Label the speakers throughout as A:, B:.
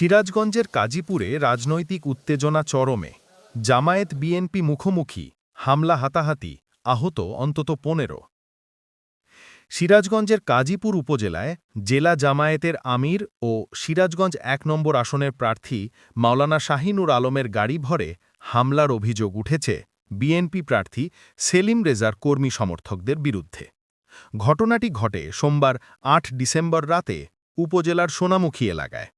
A: সিরাজগঞ্জের কাজীপুরে রাজনৈতিক উত্তেজনা চরমে। জামায়াত বিএনপি মুখোমুখি, হামলা হাতাহাতি, আহত অন্তত পনেরো। সিরাজগঞ্জের কাজীপুর উপজেলায় জেলা জামায়াতের আমির ও সিরাজগঞ্জ এক নম্বর আসনের প্রার্থী মাওলানা শাহিনুর আলমের গাড়ি ভরে হামলার অভিযোগ উঠেছে বিএনপি প্রার্থী সেলিম রেজার কর্মী সমর্থকদের বিরুদ্ধে। ঘটনাটি ঘটে সোমবার আট ডিসেম্বর রাতে উপজেলার সোনামুখী এলাকায়।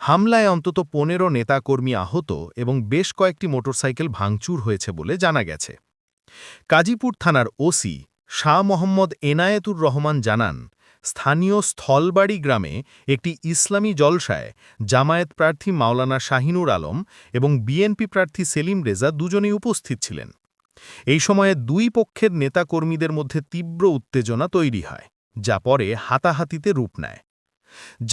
A: হামলায় অন্তত পনেরো নেতাকর্মী আহত এবং বেশ কয়েকটি মোটরসাইকেল ভাঙচুর হয়েছে বলে জানা গেছে। কাজীপুর থানার ওসি শাহ মোহাম্মদ এনায়েতুর রহমান জানান, স্থানীয় স্থলবাড়ি গ্রামে একটি ইসলামী জলসায় জামায়াত প্রার্থী মাওলানা শাহিনুর আলম এবং বিএনপি প্রার্থী সেলিম রেজা দুজনেই উপস্থিত ছিলেন। এই সময়ে দুই পক্ষের নেতাকর্মীদের মধ্যে তীব্র উত্তেজনা তৈরি হয়, যা পরে হাতাহাতিতে রূপ নেয়।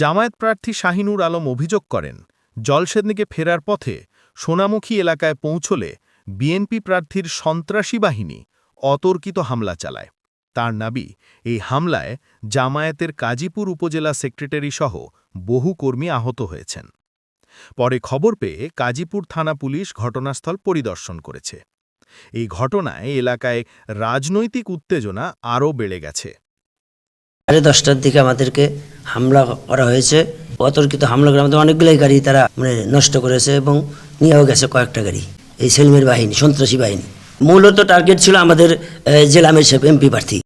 A: জামায়াত প্রার্থী শাহিনুর আলম অভিযোগ করেন, জলসেদনিকে ফেরার পথে সোনামুখী এলাকায় পৌঁছলে বিএনপি প্রার্থীর সন্ত্রাসী বাহিনী অতর্কিত হামলা চালায়। তার নাবি এই হামলায় জামায়াতের কাজীপুর উপজেলা সেক্রেটারি সহ বহু কর্মী আহত হয়েছেন। পরে খবর পেয়ে কাজীপুর থানা পুলিশ ঘটনাস্থল পরিদর্শন করেছে। এই ঘটনায় এলাকায় রাজনৈতিক উত্তেজনা আরও বেড়ে গেছে।
B: সাড়ে দশটার দিকে আমাদেরকে হামলা করা হয়েছে। অতর্কিত হামলা করে আমাদের অনেকগুলোই গাড়ি তারা মানে নষ্ট করেছে এবং নিয়েও গেছে কয়েকটা গাড়ি। এই সেলমের বাহিনী, সন্ত্রাসী বাহিনী। মূলত টার্গেট ছিল আমাদের জেলা মেশে এমপি প্রার্থী।